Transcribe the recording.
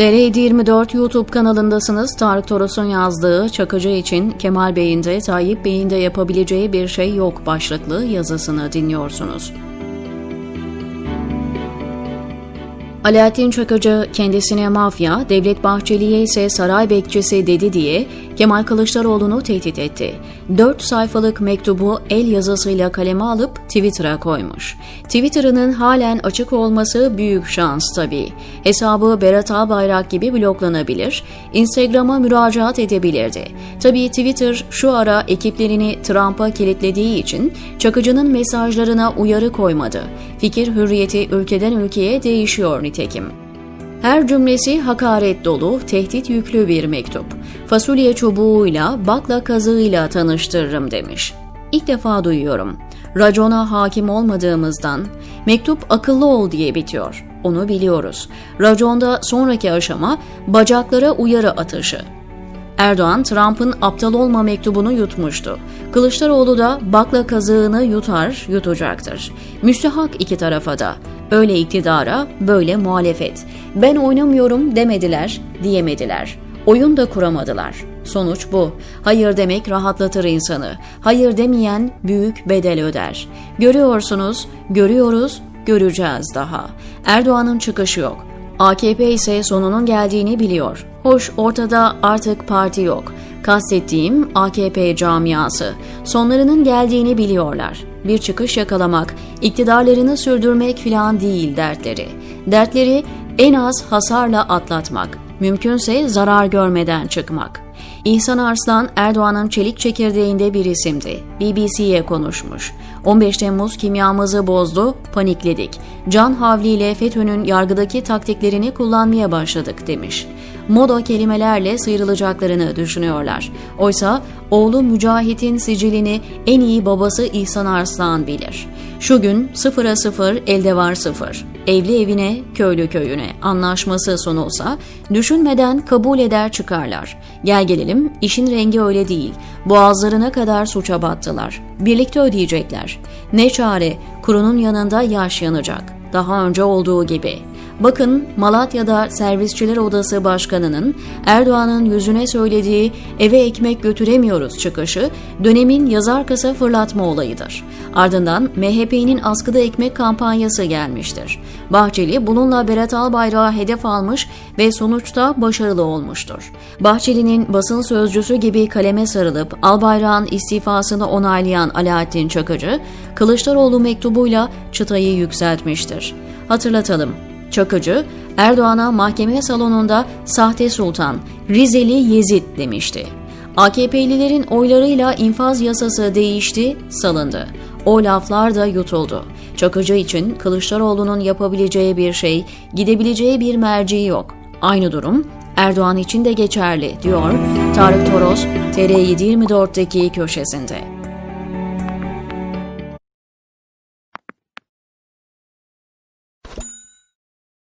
TR24 YouTube kanalındasınız. Tarık Toros'un yazdığı Çakıcı için Kemal Bey'in de Tayyip Bey'in de yapabileceği bir şey yok başlıklı yazısını dinliyorsunuz. Alaaddin Çakıcı kendisine mafya, Devlet Bahçeli'ye ise saray bekçisi dedi diye Kemal Kılıçdaroğlu'nu tehdit etti. 4 sayfalık mektubu el yazısıyla kaleme alıp Twitter'a koymuş. Twitter'ının halen açık olması büyük şans tabii. Hesabı Berat Albayrak gibi bloklanabilir, Instagram'a müracaat edebilirdi. Tabii Twitter şu ara ekiplerini Trump'a kilitlediği için Çakıcı'nın mesajlarına uyarı koymadı. Fikir hürriyeti ülkeden ülkeye değişiyor nitekim. Her cümlesi hakaret dolu, tehdit yüklü bir mektup. Fasulye çubuğuyla, bakla kazığıyla tanıştırırım demiş. İlk defa duyuyorum. Racona hakim olmadığımızdan mektup akıllı ol diye bitiyor. Onu biliyoruz. Raconda sonraki aşama bacaklara uyarı atışı. Erdoğan, Trump'ın aptal olma mektubunu yutmuştu. Kılıçdaroğlu da bakla kazığını yutar, yutacaktır. Müstehak iki tarafa da. Öyle iktidara, böyle muhalefet. Ben oynamıyorum demediler, diyemediler. Oyun da kuramadılar. Sonuç bu. Hayır demek rahatlatır insanı. Hayır demeyen büyük bedel öder. Görüyorsunuz, görüyoruz, göreceğiz daha. Erdoğan'ın çıkışı yok. AKP ise sonunun geldiğini biliyor. Hoş ortada artık parti yok. Kastettiğim AKP camiası. Sonlarının geldiğini biliyorlar. Bir çıkış yakalamak, iktidarlarını sürdürmek filan değil dertleri. Dertleri en az hasarla atlatmak. Mümkünse zarar görmeden çıkmak. İhsan Arslan Erdoğan'ın çelik çekirdeğinde bir isimdi. BBC'ye konuşmuş. 15 Temmuz kimyamızı bozdu, panikledik. Can havliyle FETÖ'nün yargıdaki taktiklerini kullanmaya başladık demiş. Moda kelimelerle sıyrılacaklarını düşünüyorlar. Oysa oğlu Mücahit'in sicilini en iyi babası İhsan Arslan bilir. Şu gün sıfıra sıfır elde var sıfır. Evli evine, köylü köyüne anlaşması sunulsa düşünmeden kabul eder çıkarlar. Gel gelelim işin rengi öyle değil. Boğazlarına kadar suça battılar. Birlikte ödeyecekler. Ne çare kurunun yanında yaş yanacak. Daha önce olduğu gibi. Bakın Malatya'da Servisçiler Odası Başkanı'nın Erdoğan'ın yüzüne söylediği eve ekmek götüremiyoruz çıkışı dönemin yazar kasa fırlatma olayıdır. Ardından MHP'nin askıda ekmek kampanyası gelmiştir. Bahçeli bununla Berat Albayrak'ı hedef almış ve sonuçta başarılı olmuştur. Bahçeli'nin basın sözcüsü gibi kaleme sarılıp Albayrak'ın istifasını onaylayan Alaaddin Çakıcı, Kılıçdaroğlu mektubuyla çıtayı yükseltmiştir. Hatırlatalım, Çakıcı, Erdoğan'a mahkeme salonunda sahte sultan, Rizeli Yezid demişti. AKP'lilerin oylarıyla infaz yasası değişti, salındı. O laflar da yutuldu. Çakıcı için Kılıçdaroğlu'nun yapabileceği bir şey, gidebileceği bir merci yok. Aynı durum Erdoğan için de geçerli, diyor Tarık Toros, TR724'deki köşesinde.